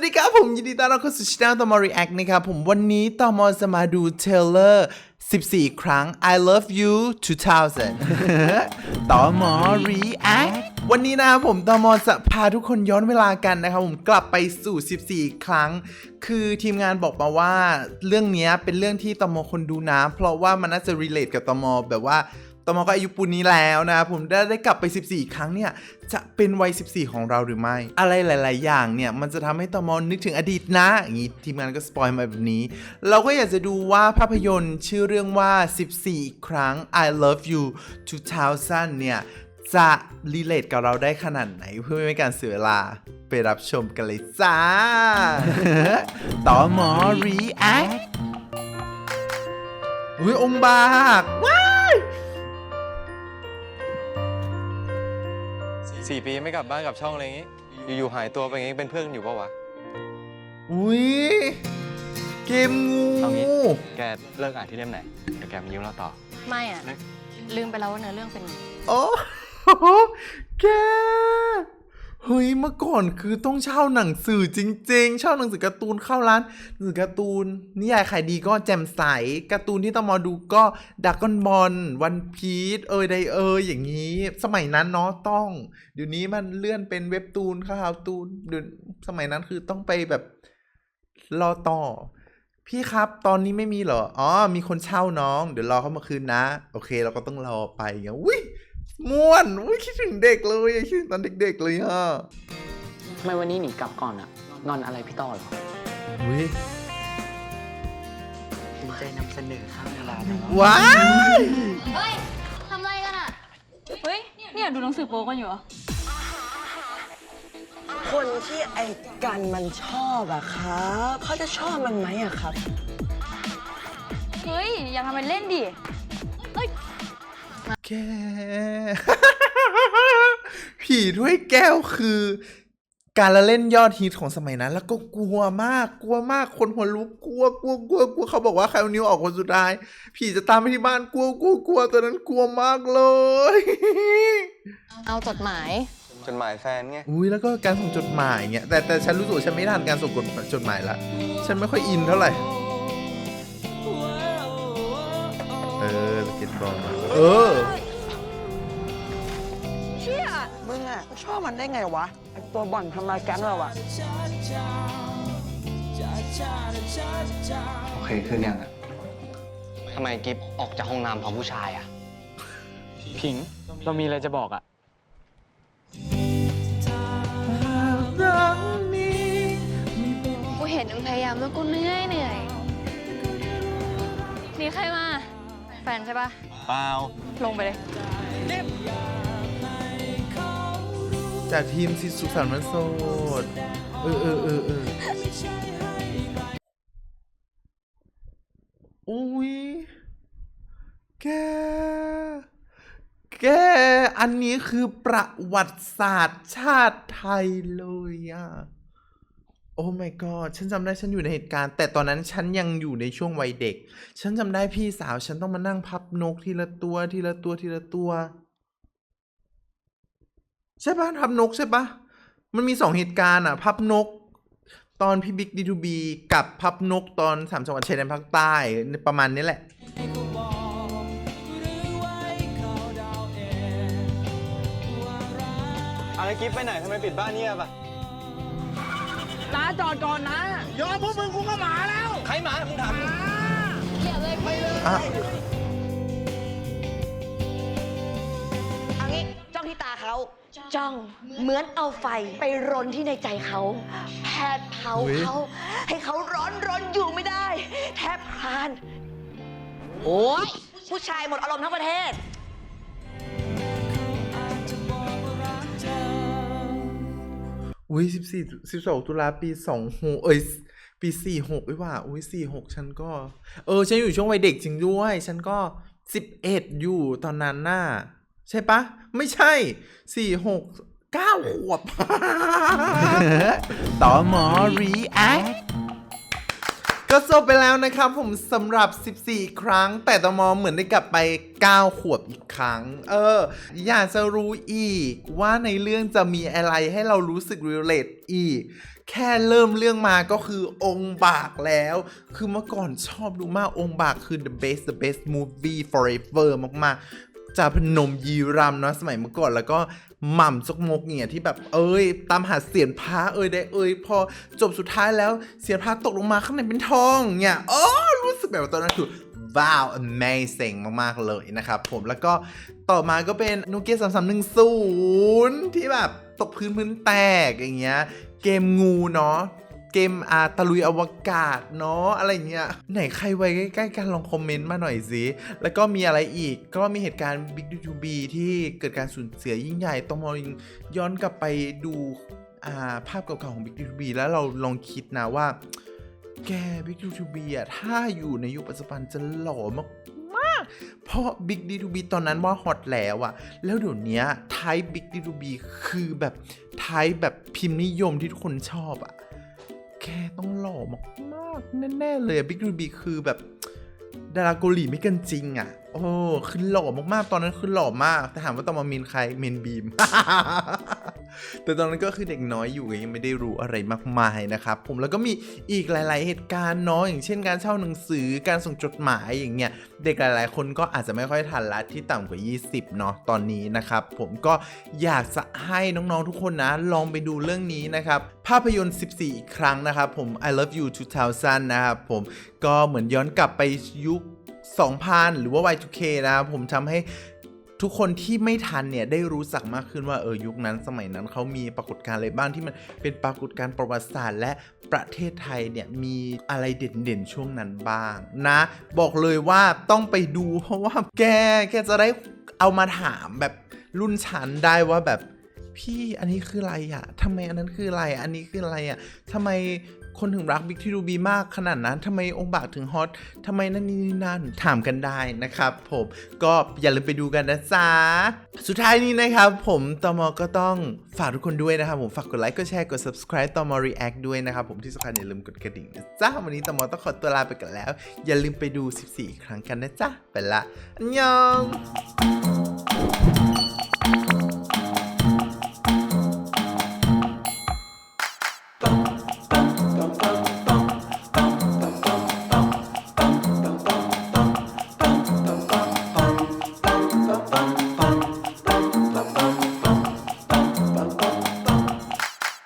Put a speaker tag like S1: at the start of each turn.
S1: วัสดีครับ ผมยินดีต้อนรับเข้าสู่ช่องตอมอรีแอคนะครับผมวันนี้ตอมอจะมาดูเทเลอร์ 14 ครั้ง I love you 2000 ตอมอรีแอควันนี้นะครับผมตอมอจะพาทุกคนย้อนเวลากันนะครับผมกลับไปสู่ 14 ครั้ง คือทีมงานบอกมาว่าเรื่องนี้เป็นเรื่องที่ตอมอคนดูนะ เพราะว่ามันน่าจะ relate กับตอมอแบบว่า ตอมอก็อายุปูนนี้แล้วนะครับผมได้ได้กลับไป 14 ครั้งเนี่ย จะเป็นวัย 14 ของเราหรือไม่ อะไรหลาย ๆ อย่างเนี่ย มันจะทำให้ตอมอนึกถึงอดีตนะ อย่างนี้ทีมงานก็สปอยมาแบบนี้ เราก็อยากจะดูว่าภาพยนตร์ชื่อเรื่องว่า 14 ครั้ง I love you 2000 เนี่ย จะรีเลทกับเราได้ขนาดไหนเพื่อไม่ให้การเสียเวลาไปรับชมกันเลยจ้าตอมอรีแอคอุ้ยองค์บากว้า
S2: สี่ปีไม่กลับบ้านกลับช่องอะไรอย่างงี้ อยู่ๆหายตัวไปอย่างงี้เป็นเพื่อนกันอยู่ปะวะ
S1: อุ้ยเกมงู
S2: เอางี้ แกเลิกอ่านที่เล่มไหนเดี๋ยวแกมายิ้มเราต่อ
S3: ไม่อะลืมไปแล้วว่าเนื้อเรื่องเป็นไง
S1: โอ้โหแกเฮ้ยเมื่อก่อนคือต้องเช่าหนังสือจริง ๆ เช่าหนังสือการ์ตูนเข้าร้านหนังสือการ์ตูนนิยายขายดีก็แจ่มใสการ์ตูนที่ต้องมาดูก็ดักกอนบอลวันพีชเอยไดเอยอย่างนี้ สมัยนั้นเนาะต้องเดี๋ยวนี้มันเลื่อนเป็นเว็บตูนข่าวตูนเดี๋ยวสมัยนั้นคือต้องไปแบบรอต่อ พี่ครับตอนนี้ไม่มีเหรออ๋อมีคนเช่าน้อง เดี๋ยวรอเขามาคืนนะ โอเค เราก็ต้องรอไปอย่างเงี้ยอุ้ย ม่วนอุ้ยคิดถึงเด็กเลยคิดถึงตอนเด็กๆเลยอะ
S4: ทำไมวันนี้หนีกลับก่อนอะงอนอะไรพี่ต้อเหรอ
S1: อุ้ย
S4: ภูมิใจนำเสนอข้ามเวลานะ
S1: ว้าย
S3: เฮ้ยทำไรกันอะ
S5: เฮ้ย เนี่ยดูหนังสือโป๊กันอยู่เหรอ
S6: คนที่ไอ้กันมันชอบอะครับเขาจะชอบมันไหมอะครับ
S5: เฮ้ย อย่าทำเป็นเล่นดิ
S1: แก ผีถ้วยแก้วคือ การละเล่นยอดฮิตของสมัยนั้น แล้วก็กลัวมากกลัวมากคนหัวลุกกลัวกลัวกลัวกลัวเขาบอกว่าใครเอานิ้วออกคนสุดท้าย ผีจะตามไปที่บ้านกลัวกลัวกลัวตอนนั้นกลัวมากเลย
S3: เอาจดหมาย
S2: จดหมายแฟนไง
S1: อุ้ยแล้วก็การส่งจดหมายเงี้ยแต่แต่ฉันรู้สึกว่าฉันไม่ทันการส่งจดหมายละฉันไม่ค่อยอินเท่าไหร่ ออสเก็ตบอลมาเออ
S6: มึงอะชอบมันได้ไงวะไอ้ตัวบ่อนทำลายแก๊งเราอะ
S4: โอเคขึ้นยังอะทำไมกิฟออกจากห้องน้ำพร้อมผู้ชายอะผิง เรามีอะไรจะบอกอะ
S3: กูเห็นมึงพยายามแล้วกูเหนื่อยเหนื่อย นี่ใครมาแฟนใช่ปะ
S2: เปล่า
S3: ลงไปเลย
S1: จากทีมสิสุขสันต์วันโสด เออเออเออเอออุ้ย แก แก อันนี้คือประวัติศาสตร์ชาติไทยเลยอะ โอ้ my god ฉันจำได้ฉันอยู่ในเหตุการณ์ แต่ตอนนั้นฉันยังอยู่ในช่วงวัยเด็ก ฉันจำได้พี่สาวฉันต้องมานั่งพับนกทีละตัวทีละตัวทีละตัว ใช่ปะพับนกใช่ปะมันมีสองเหตุการณ์อะ พับนก ตอนพี่บิ๊กดีทูบีกับพับนกตอนสามจังหวัดชายแดนภาคใต้ประมาณนี้แหละ
S2: อาแล้วกิฟไปไหนทำไมปิดบ้านเงียบอะ
S6: น้าจอดก่อนนะ
S2: ใครหมามึงถาม
S1: อะ
S7: เอางี้จ้องที่ตาเขาจ้องเหมือนเอาไฟไปรนที่ในใจเขาแผดเผา
S1: อุ๊ย
S7: เขา ให้เขาร้อนร้อนอยู่ไม่ได้ แทบพลาน โอ้ยผู้ชายหมดอารมณ์ทั้งประเทศ
S1: อุ้ยสิบสี่สิบสองตุลาปีสองหกเอ้ยปีสี่หกไอ้ยว่า อุ้ยสี่หกฉันก็ เออ ฉันอยู่ช่วงวัยเด็กจริงด้วย ฉันก็สิบเอ็ดอยู่ตอนนั้นน่ะใช่ปะ ไม่ใช่สี่หกเก้าขวบต่อหมอรีแอค ก็จบไปแล้วนะครับ ผมสำหรับ 14 ครั้ง แต่ตมเหมือนได้กลับไป 9 ขวบอีกครั้ง เออ อยากจะรู้อีกว่าในเรื่องจะมีอะไรให้เรารู้สึก relate อีก แค่เริ่มเรื่องมาก็คือองค์บากแล้ว คือเมื่อก่อนชอบดูมากองค์บากคือ the best the best movie forever มากๆ จาพนมยีรำเนาะสมัยเมื่อก่อนแล้วก็หม่ำซกมกเนี่ยที่แบบเอ้ย ตามหาเสียนพระเอ้ยได้เอ้ย พอจบสุดท้ายแล้วเสียนพระตกลงมาข้างในเป็นทองเนี่ยโอ้รู้สึกแบบตอนนั้นคือว้าว amazing มาก ๆ เลยนะครับ ผมแล้วก็ต่อมาก็เป็นโนเกียสามสามหนึ่งศูนย์ที่แบบตกพื้นพื้นแตกอย่างเงี้ย เกมงูเนาะ เกมอาตะลุยอวกาศเนาะอะไรเงี้ยไหนใครไว้ใกล้ๆกันลองคอมเมนต์มาหน่อยสิแล้วก็มีอะไรอีกก็มีเหตุการณ์ Big d 2 B ที่เกิดการสูญเสียยิ่งใหญ่ต้องมองย้อนกลับไปดูภาพเก่าๆของ Big d 2 B แล้วเราลองคิดนะว่า แก Big d 2 B อะถ้าอยู่ในยุคปัจจุบันจะหล่อมากเพราะ Big D2B ตอนนั้นว่าฮอตแล้วอะแล้วเดี๋ยวนี้ไทป์ Big D2B คือแบบไทป์แบบพิมพ์นิยมที่ทุกคนชอบอะ แกต้องหล่อมากๆแน่ๆเลยบิ๊กรูบีคือแบบดาราเกาหลีไม่เกันจริงอะโอ้คือหล่อมากๆ ตอนนั้นคือหล่อมาก แต่ถามว่าต้องมาเมนใครเมนบีม แต่ตอนนั้นก็คือเด็กน้อยอยู่ยังไม่ได้รู้อะไรมากมายนะครับผมแล้วก็มีอีกหลาย ๆ เหตุการณ์เนาะอย่างเช่นการเช่าหนังสือการส่งจดหมายอย่างเงี้ยเด็กหลาย ๆ คนก็อาจจะไม่ค่อยทันละที่ต่ำกว่า 20เนาะตอนนี้นะครับผมก็อยากจะให้น้อง ๆ ทุกคนนะ ลองไปดูเรื่องนี้นะครับภาพยนตร์ 14 อีกครั้งนะครับผม I Love You 2000 นะครับผมก็เหมือนย้อนกลับไปยุค 2000 หรือว่า Y2K นะครับผมทำให้ ทุกคนที่ไม่ทันเนี่ยได้รู้สักมากขึ้นว่าเออยุคนั้นสมัยนั้นเขามีปรากฏการณ์อะไรบ้างที่มันเป็นปรากฏการณ์ประวัติศาสตร์ และประเทศไทยเนี่ยมีอะไรเด่นๆช่วงนั้นบ้างนะ บอกเลยว่าต้องไปดูเพราะว่าแกแกจะได้เอามาถามแบบรุ่นฉันได้ว่าแบบ พี่อันนี้คืออะไรอะทำไมอันนั้นคืออะไร อันนี้คืออะไรอะทำไมคนถึงรักบิ๊กทีดูบีมากขนาดนั้นทำไมองค์บากถึงฮอตทำไมนั่นนี่นี่นั่นถามกันได้นะครับผมก็อย่าลืมไปดูกันนะจ๊ะสุดท้ายนี้นะครับผมตอมอก็ต้องฝากทุกคนด้วยนะครับผมฝากกดไลค์กดแชร์กด subscribe ตอมอ react ด้วยนะครับผมที่สำคัญอย่าลืมกดกระดิ่งนะจ๊ะวันนี้ตอมอต้องขอตัวลาไปกันแล้ว อย่าลืมไปดู 14 ครั้งกันนะจ๊ะไปละอันยอง